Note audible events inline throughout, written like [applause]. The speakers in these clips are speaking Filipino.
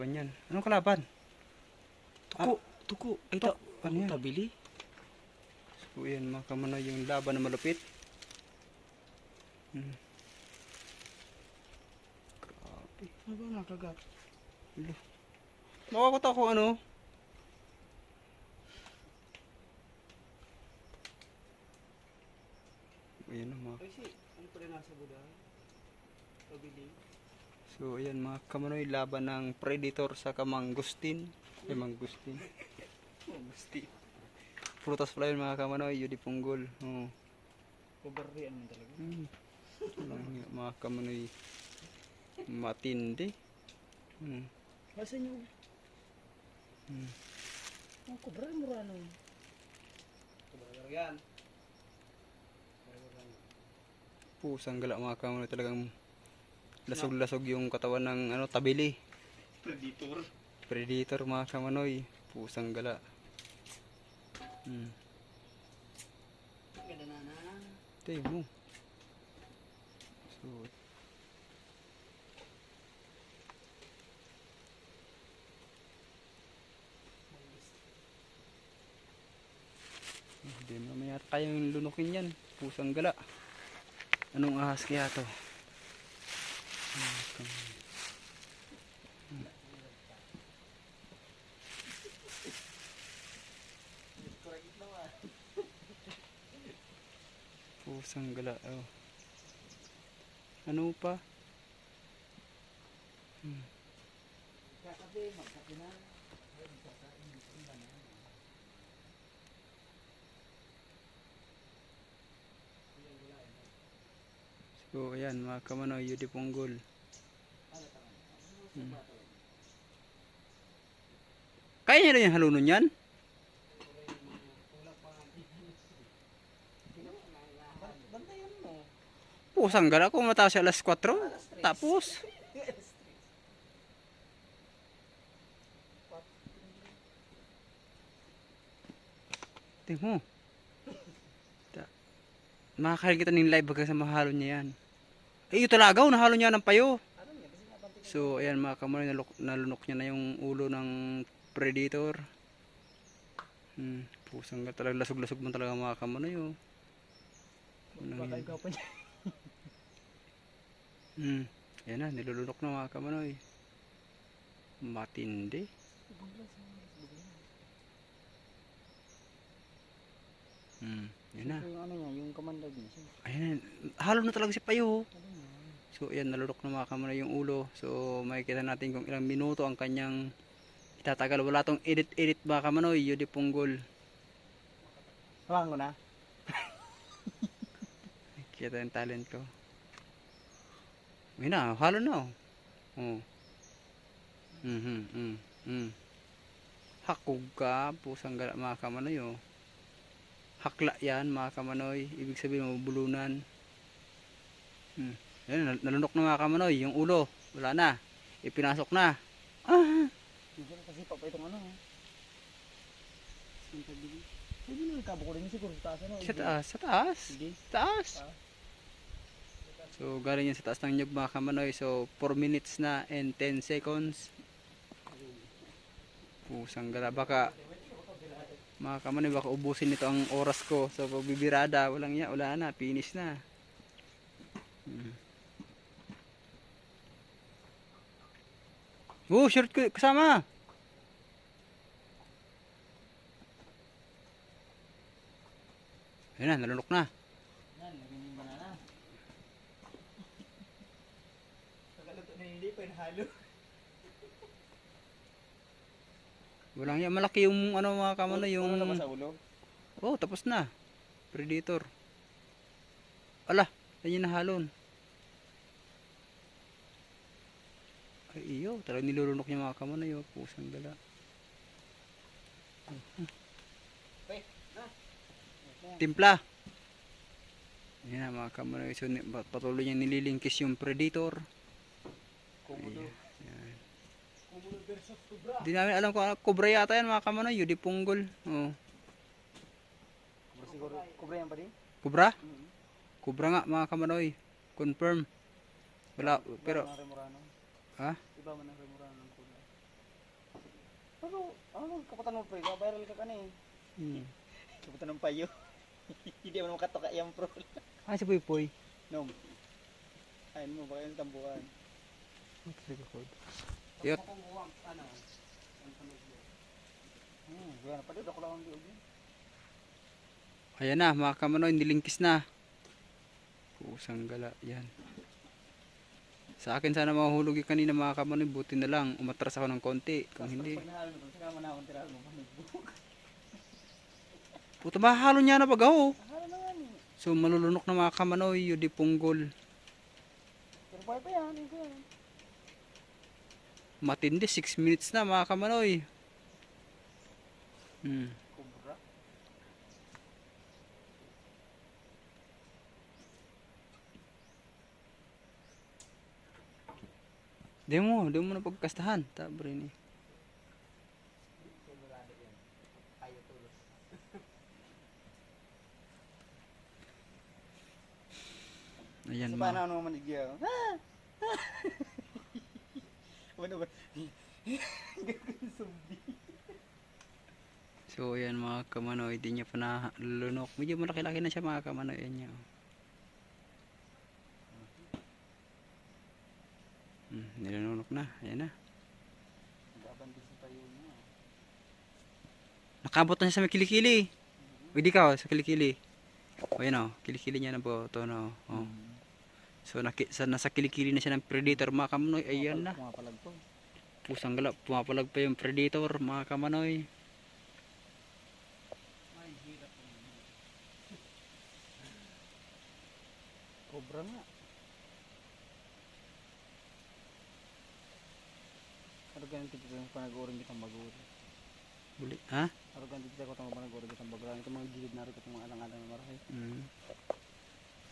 Ban yan. Anong kalaban? Tuko. Tuko. Ay, Ta- ano yan? Tabili. So yan mga kamanoy yung laban na malupit. Hmm. Grabe. Ano ba nakagat? Nakakot ako ano. Ayan ang mga Ay si, ano pa rin nasa buda? Tabili. So ayan mga kamanoy laban ng predator sa kamangustin. Ay mangustin. Gusti. Prutas pala yun mga kamanoy, yun di punggol. Oh. Pabarian mo talaga. Hmm. Mga kamanoy matindi. Hmm. Asan yung... Hmm. Ang kubra mo rano. Kubra yan. Pusang gala mga kamanoy talagang lasog-lasog yung katawan ng ano tabili. Predator. Predator mga kamanoy. Pusang gala. Hmm. Ganda na na. Tayo mo. So, Hindi mamaya kayang lunukin yan. Pusang gala. Anong ahas kaya to? Pusang gala. Oh. Ano pa? Hmm. Kakabi, magkapi So, ayan, mga kamanoy, yun di punggol. Hmm. Kaya niya rin yung halunon yan? Pusang gala kung mataas alas 4. Tapos, tingnan mo. Ta- Makakain kita ng live baga sa mahalo niya yan. Eh, yung talagaw, nahalo niya ng payo. Ano. So, ayan mga naluk nalunok niya na yung ulo ng predator. Hmm, pusang ka talaga, lasog-lasog mo talaga mga kamoy, oh. Niya. [laughs] Hmm, ayan na, nilulunok na mga kamanoy. Matindi. Hmm, ayan na. Yung ano niya, yung kamandag niya. Ayan, halo na talaga si Payo. So, ayan, nalulok na mga kamanoy yung ulo. So, makikita natin kung ilang minuto ang kanyang itatagal. Wala tong edit-edit mga kamanoy, yun di punggol. Hawakan ko na. Kita yung talent ko. Ayun na, halo na. Oh. Oh. Mhm, mm, mm. Hakog ka, pusang gala mga kamanoy oh. Hakla yan mga kamanoy, ibig sabihin mabulunan. Hmm. Nal- nalunok na mga kamanoy, yung ulo, wala na. Ipinasok na. Ah, kasi pa pa itong ano. eh. Pwede na nagkabukulin niya siguro sa taas ano. sa taas, sa taas. Taas. So, galing yan sa taas ng nyug mga kamanoy. So, 4 minutes na and 10 seconds. Pusang gala. Baka, mga kamanoy, baka ubusin nito ang oras ko. So, pagbibirada, walang ya, wala na, finish na. Hmm. Oh, shirt ko kasama. Ayun na, nalunok na. Yan, lagyan yung banana. Pagkaluto na hindi pa halo. Walang yan. Malaki yung ano mga kamano yung... Ano sa ulo? Oh, tapos na. Predator. Ala, ayun na halon. Ay iyo, talagang nilulunok niya mga kamano yung pusang na. Timpla. Yan na mga kamano. So, patuloy niya nililingkis yung predator. Kumulo. Yan. Kumulo versus kubra. Di namin alam kung ano, kubra yata yan mga kamano. Yun, di punggol. Siguro. Kubra yan pa din? Kubra? Mm-hmm. Kubra nga mga kamanoy. Confirm. Wala, pero, Iba man ang remorano. ha? Iba man ang remorano ng kubra. Pero, ano, kaputan mo pre, viral ka kani. Hmm. [laughs] Kaputan ng payo. [laughs] Hindi mo naman katoka yung pro. Ah, [laughs] si Puy Puy. No. Ayun mo, baka yung tambuhan. Yot. Ano? Hmm, diog. Ayan na, mga kamanoy, nilingkis na. Pusang gala, yan. Sa akin sana mahulog yung kanina mga kamanoy, buti na lang. Umatras ako ng konti. Kung hindi, puta mahalo niya na pag ako. So malulunok na mga kamanoy, yun di punggol. Pero pa yan, ito yan. Matindi, 6 minutes na mga kamanoy. Hmm. Kubra. Di mo, di mo na pagkastahan. Tabre ni. Tulos. Ayan Sa mga. paano ano man nagyaw? Ano ba? Zombie. So ayan mga kamanoy, di niya pa nalunok. Medyo malaki-laki na siya mga kamanoy. Ayan niya. oh. Hmm, nilunok na. Ayan na. Nakabot na siya sa may kilikili. O di ka, oh, sa kilikili. O yan o, kilikili niya na po. Ito na o. So naki, sa, nasa kilikili na siya ng predator mga kamanoy. Ayan na. Pusang galap. Pumapalag pa yung predator mga kamanoy. Cobra nga. Arugan kita yung panagurin kitang baguri. Buli. Ha? Arugan kita ko itong panagurin kitang baguri. Ito mga gilid na rin mga alang-alang na marami. Hmm.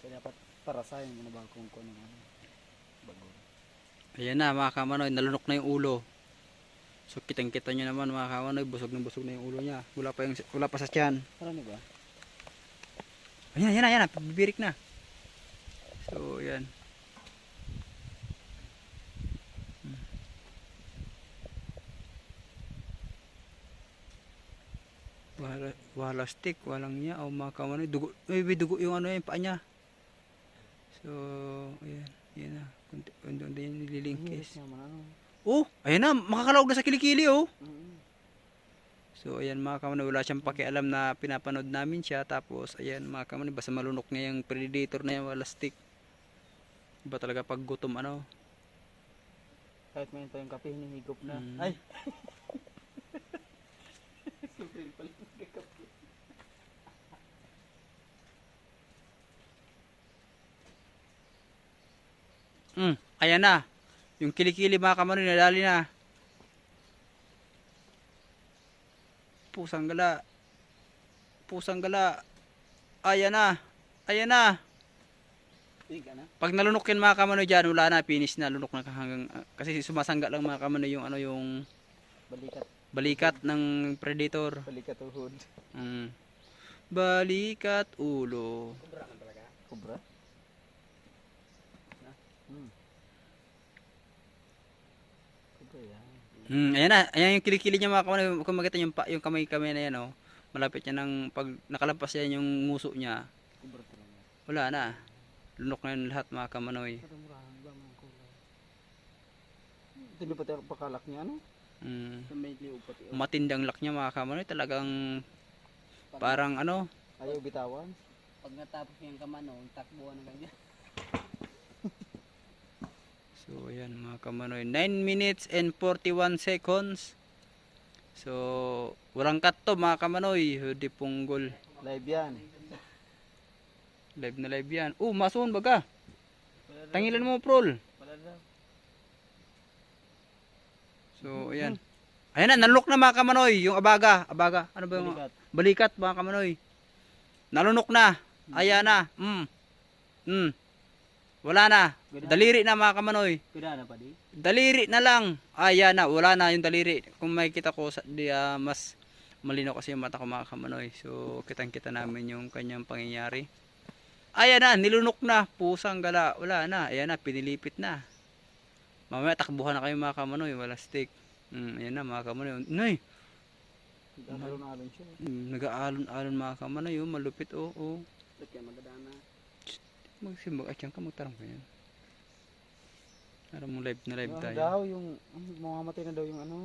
Kaya dapat para sa mo na bago kung ano. Baguri. Ayan na mga kamanoy, nalunok na yung ulo. So kitang kita nyo naman mga kamanoy, busog na busog na yung ulo niya. Wala pa, yung, wala pa sa tiyan. Marami ba? Ayan, ayan, ayan, bibirik na. So, ayan. Hmm. Wala, wala stick, walang niya, o mga kamanoy, dugo, may may dugo yung ano yung paa niya. So, ayan, ayan na. Kunti yung nililingkis. ano. Oh, ayan na, makakalawag na sa kilikili, oh. So ayan mga kamanoy, wala siyang pakialam na pinapanood namin siya. Tapos ayan mga kamanoy, basta malunok niya yung predator na yan, wala stick. Iba talaga pag gutom ano. Kahit may tayong kape, hinihigop na. Mm. Ay! [laughs] Simple pala yung Mm, ayan na. Yung kilikili mga kamanoy, nadali na. Pusang gala. Pusang gala. Ayan na. Ayan na. Pag nalunok yan mga kamanoy dyan, wala na, finish na, lunok na hanggang, ah, kasi sumasangga lang mga kamanoy yung ano yung Balikat. balikat ng predator. Balikat uhod. Mm. Balikat ulo. Kubra man talaga? Kubra? Hmm. Kubra yan. Mm, ayan na, ayan yung kilikili niya mga kamay. Kung makita yung, pa, yung kamay-kamay na yan, oh, malapit niya ng pag nakalampas yan yung nguso niya, wala na. Lunok na yun lahat mga kamanoy. Ito ba pati pakalak niya ano? Mm. Oh. Matindang lak niya mga kamanoy. Talagang parang ano, Ayaw bitawan. Pag natapos yung kamano, takbuhan ng ganyan. So ayan mga kamanoy. 9 minutes and 41 seconds. So, walang cut to mga kamanoy. Hudi punggol. Live yan. Live na live yan. Oh, masun baga. Tangilan mo, prol. So, ayan. Ayan na, nalunok na mga kamanoy. Yung abaga. Abaga. Ano ba yung Balikat. balikat mga kamanoy? Nalunok na. Ayan na. Mm. Mm. Wala na. Daliri na mga kamanoy. Na pa di? Daliri na lang. Ayan na. Wala na yung daliri. Kung makikita ko, sa, di, ah, mas malinaw kasi yung mata ko mga kamanoy. So, kitang kita namin yung kanyang pangyayari. Ayan na. Nilunok na. Pusang gala. Wala na. Ayan na. Pinilipit na. Mamaya takbuhan na kayo mga kamanoy. Wala stick. Mm, ayan na mga kamanoy. Nay, Nagkakaroon-alon siya. mm, nag-aalon-alon mga kamanoy. Oh, malupit oh. oh. Kaya magdadana? Magsimbag at yan ka, magtarang ka yan. Para mo live na live Yung ano tayo. daw, yung mamamatay na daw yung ano,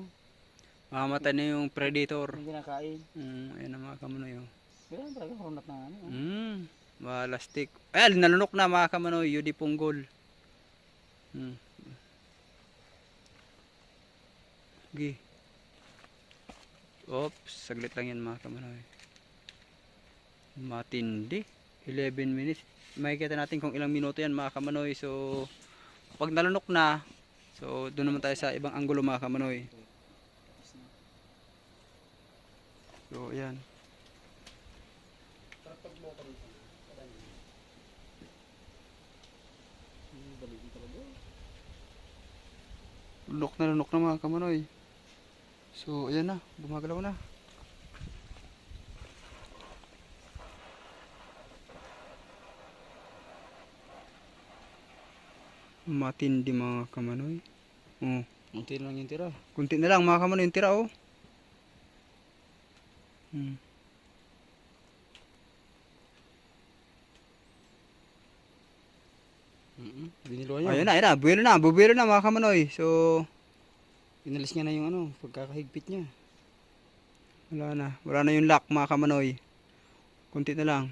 Mamamatay na yung predator. yung kinakain. Mm, ayan na mga kamanoy oh. Kaya talaga kurunat na ano. ah. Mm, malastik. Ay, nalunok na mga kamanoy. Yudi punggol. Mm. Gi. Oops, saglit lang yan mga kamanoy. Matindi. 11 minutes. Makikita natin kung ilang minuto yan mga kamanoy. So, pag nalunok na, so doon naman tayo sa ibang anggulo mga kamanoy. So, talaga. Lunok na lunok na mga kamanoy. So, ayan na. Bumagalaw na. Matindi mga kamanoy. Oh, Unti na lang yung tira. kunti na lang mga kamanoy yung tira oh. Hmm. Mm Biniluwa niya. Ayun na, ayun na. Buwelo na. Buwelo na mga kamanoy. So, Inalis niya na yung ano, pagkakahigpit niya. wala na. Wala na yung lock mga kamanoy. Kunti na lang.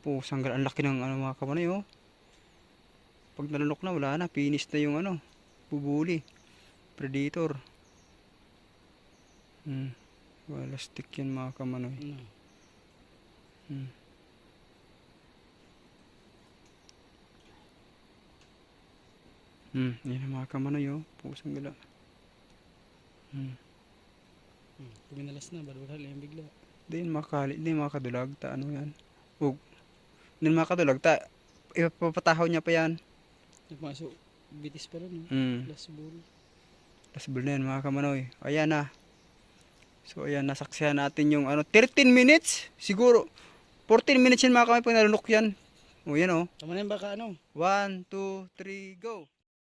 Po, sanggal ang laki ng ano mga kamanoy oh. Pag nalunok na wala na, finish na yung ano, bubuli. Predator. Hmm. Wala stick yan mga kamanoy. Ano? Hmm. Hmm, yan ang mga kamanoy oh. Pusang gala. Hmm. Hmm. Pag inalas na, balwal yung bigla. Di yun makakali, di makadulag, ta ano yan. Ug, di makadulag, ta ipapatahaw niya pa yan. Nagmasok, bitis pa rin. Oh. Hmm. Last ball. Lasbol na yan mga kamanoy. Ayan na. So ayan, nasaksihan natin yung ano, 13 minutes siguro. 14 minutes yan mga kamay pag nalunok yan. O yan o. Tama na yung baka ano. 1, 2, 3, go.